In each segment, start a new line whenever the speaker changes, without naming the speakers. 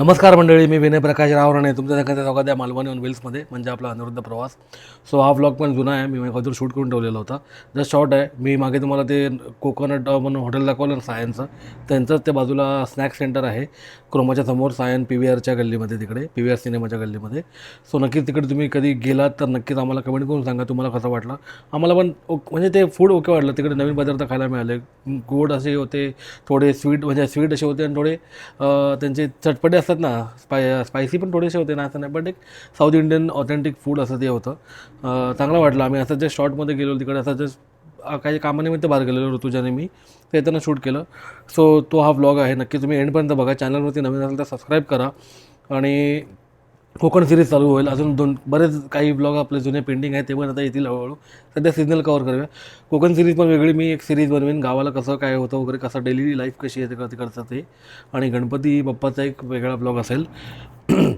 नमस्कार मंडळी मी विनय प्रकाश रावराणे. तुमच्या सगळ्यांचा स्वागत आहे मालवणी ऑन व्हील्समध्ये म्हणजे आपला अनिरुद्ध प्रवास. सो हा व्लॉग पण जुना आहे. मी अगोदर शूट करून ठेवलेला होता. जस्ट शॉर्ट आहे. मी मागे तुम्हाला ते कोकोनट म्हणून हॉटेल दाखवलं ना सायनचं. त्यांचंच ते बाजूला स्नॅक सेंटर आहे. क्रोमाच्या समोर सायन पी व्ही आरच्या गल्लीमध्ये तिकडे पी व्ही आर सिनेमाच्या गल्लीमध्ये. सो नक्कीच तिकडे तुम्ही कधी गेलात तर नक्कीच आम्हाला कमेंट करून सांगा. तुम्हाला कसं वाटलं? आम्हाला पण ओक- म्हणजे ते फूड ओके वाटलं. तिकडे नवीन पदार्थ खायला मिळाले. गोड असे होते थोडे स्वीट म्हणजे स्वीट असे होते आणि थोडे त्यांचे चटपटे असतात ना स्पाय स्पायसी पण थोडेसे होते ना असं नाही. बट एक साऊथ इंडियन ऑथेंटिक फूड असं ते होतं. चांगलं वाटलं. आम्ही असं जे शॉर्टमध्ये गेलो तिकडे असं जस्ट काही कामानिमित्त बाहेर गेलेलो ऋतुजाने मी. ते येताना शूट केलं. सो तो हा व्लॉग आहे. नक्की तुम्ही एंडपर्यंत बघा. चॅनलवरती नवीन असेल तर सबस्क्राईब करा. आणि कोकण सिरीज चालू होईल. अजून दोन बरेच काही ब्लॉग आपले जुने पेंडिंग आहेत ते पण आता येतील हळूहळू. सध्या सिजनल कवर करूया. कोकण सिरीज पण वेगळी मी एक सिरीज बनवेन. गावाला कसं काय होतं वगैरे कसं डेली लाईफ कशी आहे ते तिकडचं ते. आणि गणपती बाप्पाचा एक वेगळा ब्लॉग असेल.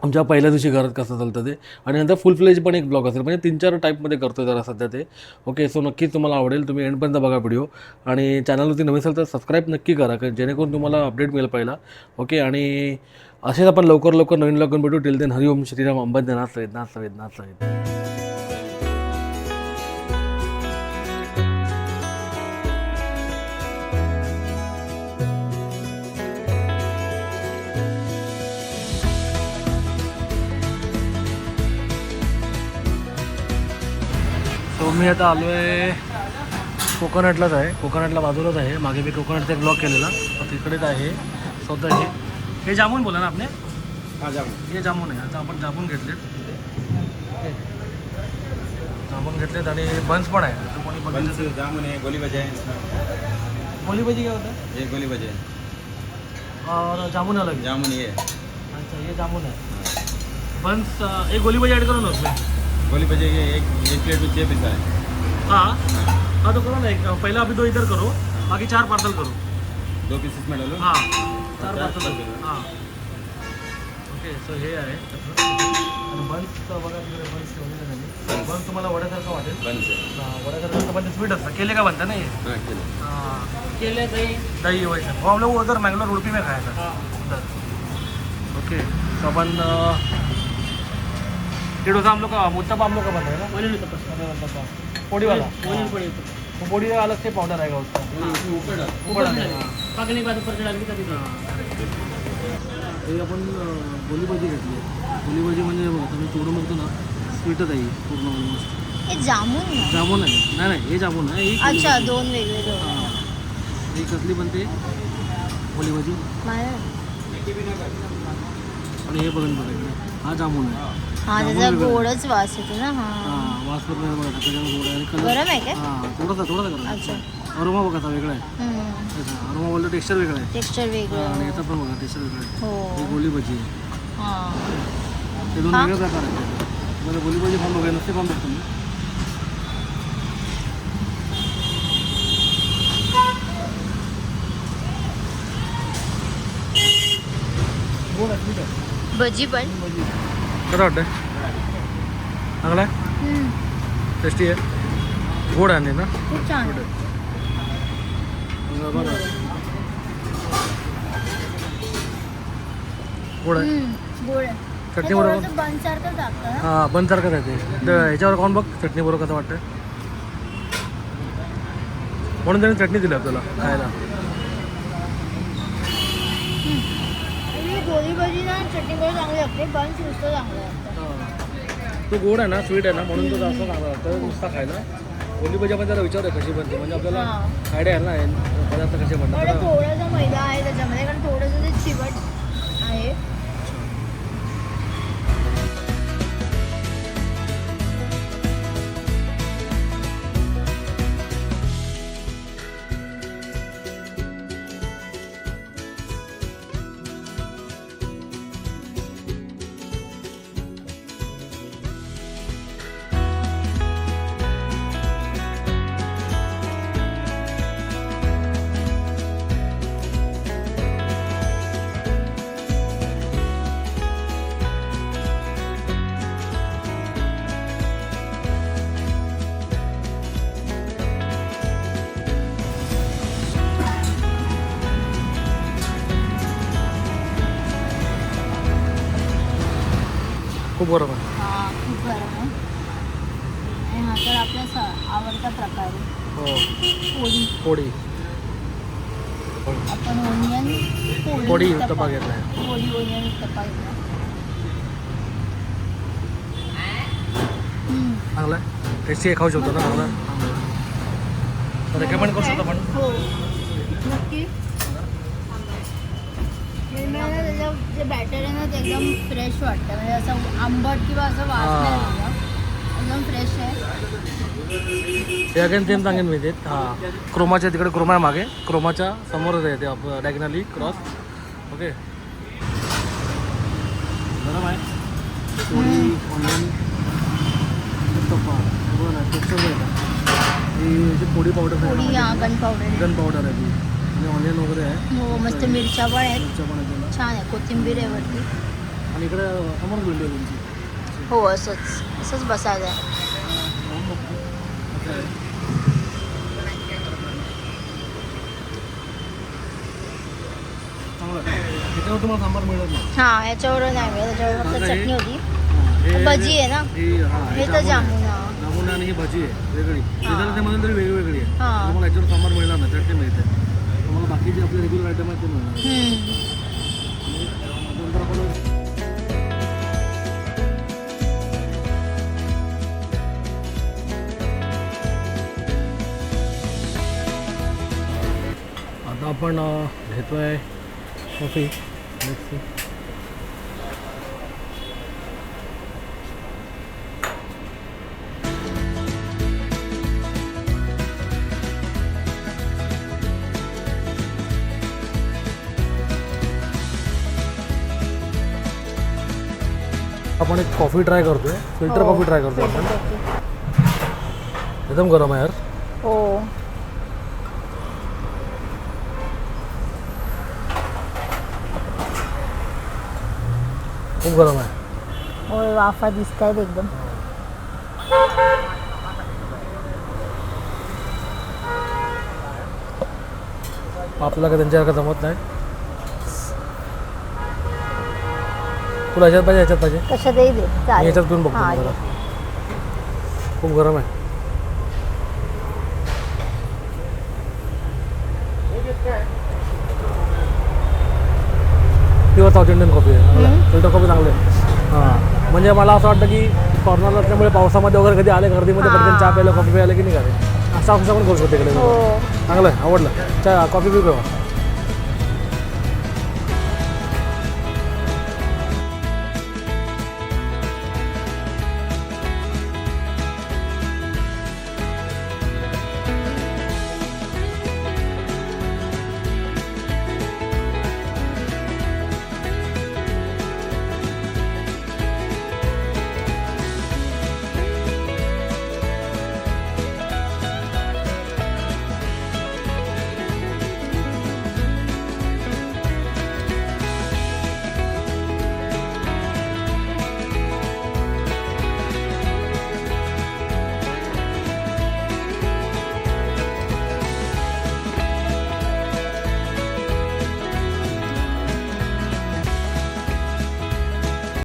आमच्या पहिल्या दिवशी घरात कसं चालतं ते. आणि नंतर फुल फ्लेज पण एक ब्लॉग असेल. म्हणजे तीन चार टाईपमध्ये करतो जरा सध्या ते. ओके सो नक्कीच तुम्हाला आवडेल. तुम्ही एंडपर्यंत बघा व्हिडिओ आणि चॅनलवरती नवीन असेल तर सबस्क्राईब नक्की करा जेणेकरून तुम्हाला अपडेट मिळेल पहिला. ओके आणि असेच आपण लवकर लवकर नवीन लवकर भेटू. टिल देन हरिओम श्रीराम अंबंद वेदनाथ वेदनाथ नाथ मी आता आलो आहे कोकोनटलाच आहे. कोकोनटला बाजूलाच आहे. मागे मी कोकोनटचा एक ब्लॉक केलेला. तर तिकडेच आहे. स्वतः हे हे जामून बोला ना आपले हे जामून. आहे. आता आपण जामून घेतलेत. जामून घेतलेत आणि बन्स पण आहे. तो कोणी बघितलं
बंस जामुन है गोली बजाए
गोली भजी काय होतं?
ये गोली बजाए
और जामुन अलग है
जामुन ये.
अच्छा ये जामुन है. बन्स एक गोली भजी ॲड करू ना उसमें
गोली बजाए ये एक एक प्लेट में छः पैसा है?
हाँ. हाँ तो करो ना एक पहला अभी दो इधर करो. बाकी चार पार्सल करो.
दो पीसेस में डालो?
हाँ. चार पार्सल. हां. ओके सो हे आहे. आणि बन्स बघा तिकडे बन्स ठेवलेले नाही. बन्स तुम्हाला वड्यासारखं वाटेल.
है
हां, वड्यासारखं पण ते स्वीट असतं. केले का बनता नाही?
हाँ
हाँ. केले दही. दही वैसे वो हम लोग उधर मैंगलोर उड़पी में खाया था. उधर ओके तो अपन अ, ये डोसा हम लोग का मुत्तपा हम लोग का बन रहा है ना पोड़ी वाला
पड़ी
पोड़ी का अलग से पाउडर आएगा उसका
ऊपर डाल
ऊपर.
पकने के बाद ऊपर चढ़ा के कभी
हे आपण गोली भाजी घेतली गोली भाजी म्हणजे बघा तुम्ही तोडून बघतो ना स्वीटच आहे पूर्ण ऑलमोस्ट
हे जामून ना.
जामून आहे. नाही नाही हे जामून आहे. ही
अच्छा
भाजी.
दोन वेगळे दोन.
हां. ही कसली बनते? गोली भाजी
मला
आणि हे बघून बघा. इकडे. हा जामून आहे.
हा त्याचा
वेगळं.
गोडच वास येतो ना हा.
हां वास पण नाही बघा त्याच्यावर गोड आहे. कलर
गरम आहे काय
हां थोडासा थोडासा करा
अच्छा.
अरोमा बघा आता वेगळा आहे. त्याचा अरोमा बोलतो टेक्स्चर वेगळं आहे.
टेक्स्चर
हां, आणि
वेगळं
याचा पण बघा टेक्स्चर वेगळं आहे.
हो.
हे गोली भाजी आहे.
हा.
ते दोन
हा?
वेगळे प्रकार आहेत. मला गोली भाजी खाऊन बघा नसते बघतो मी. गोड आहे, मीठ आहे.
भजी पण.
कसं वाटतंय? चांगला टेस्टी आहे. गोड आहे ना?
खूप छान.
बघा गोड आहे?
गोड आहे.
चटणी बरोबर? हां? आहे ते. ह्याच्यावर खाऊन बघ चटणी बरोबर कसं वाटतं म्हणून त्याने चटणी दिली आपल्याला खायला.
गोळी भजी ना चटणी चांगली लागते नुसतं चांगलं लागतं.
तो गोड आहे ना स्वीट आहे ना म्हणून तो जास्त चांगला लागतो. नुसता खायला. गोली भाजी आपण त्याला विचारूया कशी बनते. म्हणजे आपल्याला. आयडिया आहे ना हे पदार्थ कसे
पण
बनतात खूप गरम आहे
हा खूप गरम आहे आणि हा तर आपला स- आवडता प्रकार आहे.
हो.
पोळी.
पोळी.
आपण ओनियन पोळी
पोळी
उत्तप्पा-
उत्तप्पा घेतलाय.
पोळी ओनियन उत्तप्पा घेतला हम्म.
चांगला टेस्टी आहे खाऊ शकतो ना चांगला रेकमेंड करू शकतो आपण.
हो. नक्की. त्याचं जे बॅटर आहे ना ते एकदम फ्रेश वाटतं. म्हणजे असं आंबट किंवा असं वास
हा.
एकदम फ्रेश आहे.
तेच सांगेन मी ते. हां. क्रोमाच्या तिकडे क्रोमा आहे मागे. क्रोमाच्या समोरच आहे ते क्रॉस ओके गरम आहे. पोळी उत्तप्पा ही पोळी पावडर
हा गन पावडर
चिकन पावडर आहे ती. ऑनियन वगैरे आहे.
हो मस्त मिरच्या पण आहेत.
मिरच्या पण आहे त्याला.
छान आहे कोथिंबीर आहे वरती.
आणि इकडे समोर बिल्डिंग आहे तुमची.
हो असंच असंच बसायचं आहे.
असं आहे. चांगलं आहे. याच्यावर तुम्हाला सांबार मिळत नाही.
हां याच्यावर नाही मिळत त्याच्यावर फक्त
आता हे-
चटणी होती.
हे-
भजी आहे ना?
हे- हा,
हे तर जामून हा.
जामुन आणि ही भजी आहे वेगळी. तरी वेगवेगळी आहे.
हा.
तुम्हाला याच्यावर सांबार मिळणार नाही चटणी मिळते तुम्हाला बाकीचे आपले रेग्युलर आयटम आहेत ते मिळणार
हम्म.
नंतर आपण आता आपण घेतो आहे कॉफी नेक्स्ट आपण एक कॉफी ट्राय करतोय. फिल्टर. कॉफी ट्राय करतोय आपण. एकदम गरम आहे यार.
हो.
खूप गरम आहे.
हो वाफा दिसत आहेत एकदम.
आपल्याला काय त्यांच्यासारखं जमत नाही. तुला ह्याच्यात पाहिजे ह्याच्यात पाहिजे?
कशातही दे
मी
चालेल.
ह्याच्यात पिऊन बघतो
हां,
जरा. खूप गरम आहे. प्युअर साऊथ इंडियन कॉफी आहे. फिल्टर कॉफी चांगलं आहे. हां. म्हणजे मला असं वाटतं की कॉर्नर असल्यामुळे पावसामध्ये वगैरे कधी आले गर्दीमध्ये
हां.
पटकन चहा प्यायला कॉफी प्यायला की नाही का रे? असं असं पण करू शकतो इकडे.
हो.
चांगलं आहे आवडलं. चहा कॉफी बी पिवा